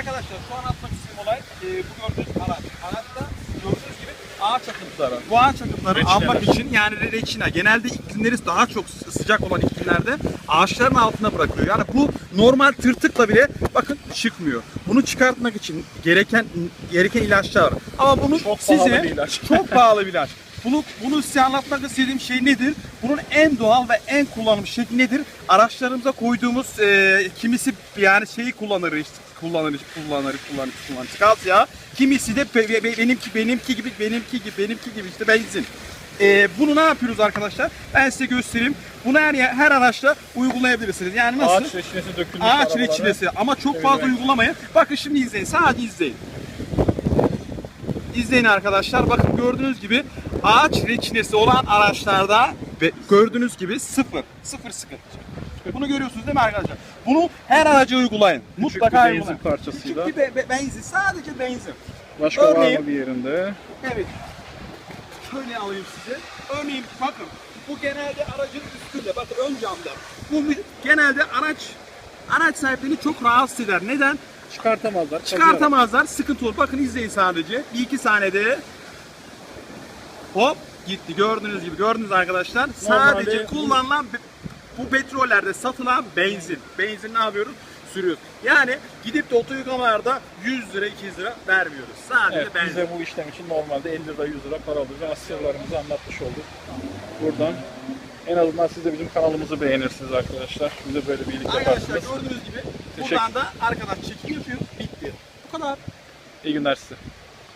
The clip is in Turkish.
Arkadaşlar şu an atmak istediğim olay e, bu gördüğünüz araç. Araçta gördüğünüz gibi ağaç akıntıları. Bu ağaç akıntıları Reçineler. almak için yani reçina genelde iklimleri daha çok sı- sıcak olan iklimlerde ağaçların altına bırakıyor. Yani bu normal tırtıkla bile bakın çıkmıyor. Bunu çıkartmak için gereken gereken ilaçlar var. Ama bunu Çok size pahalı ilaç. çok pahalı bir ilaç. Bunu, bunu size anlatmak istediğim şey nedir? Bunun en doğal ve en kullanılmış şekli nedir? Araçlarımıza koyduğumuz e, kimisi yani şeyi kullanır işte kullanır kullanır kullanır kullanır gaz ya. Kimisi de be- be- benimki benimki gibi benimki gibi benimki gibi işte benzin. E, bunu ne yapıyoruz arkadaşlar? Ben size göstereyim. Bunu her her araçta uygulayabilirsiniz. Yani nasıl? Ağaç reçinesi dökülmüş Ağaç reçinesi ama çok fazla evet. uygulamayın. Bakın şimdi izleyin. Sadece izleyin. İzleyin arkadaşlar. Bakın gördüğünüz gibi ağaç reçinesi olan araçlarda ve gördüğünüz gibi sıfır. Sıfır sıkıntı. Bunu görüyorsunuz değil mi arkadaşlar? Bunu her araca uygulayın. Küçük Mutlaka bir benzin uygulayın. parçasıyla. Küçük bir be- be- benzin. Sadece benzin. Başka var Örneğin- mı bir yerinde? Evet. Şöyle alayım size. Örneğin bakın bu genelde aracın üstünde bakın ön camda. Bu genelde araç araç sahiplerini çok rahatsız eder. Neden? Çıkartamazlar. Çıkartamazlar. Sıkıntı olur. Bakın izleyin sadece. Bir iki saniyede hop gitti. Gördüğünüz gibi. Gördünüz arkadaşlar. Sadece Normalde- kullanılan be- bu petrollerde satılan benzin. Benzin ne yapıyoruz? Sürüyoruz. Yani gidip de oto yıkamalarda 100 lira 200 lira vermiyoruz. Sadece Evet, benzin. bize bu işlem için normalde 50 lira 100 lira para alıyoruz. Sırlarımızı anlatmış olduk. Buradan en azından siz de bizim kanalımızı beğenirsiniz arkadaşlar. Biz de böyle bir iyilik Arkadaşlar yaparsınız. gördüğünüz gibi Teşekkür- buradan da arkadaş çekim yapıyor. Bitti. Bu kadar. İyi günler size.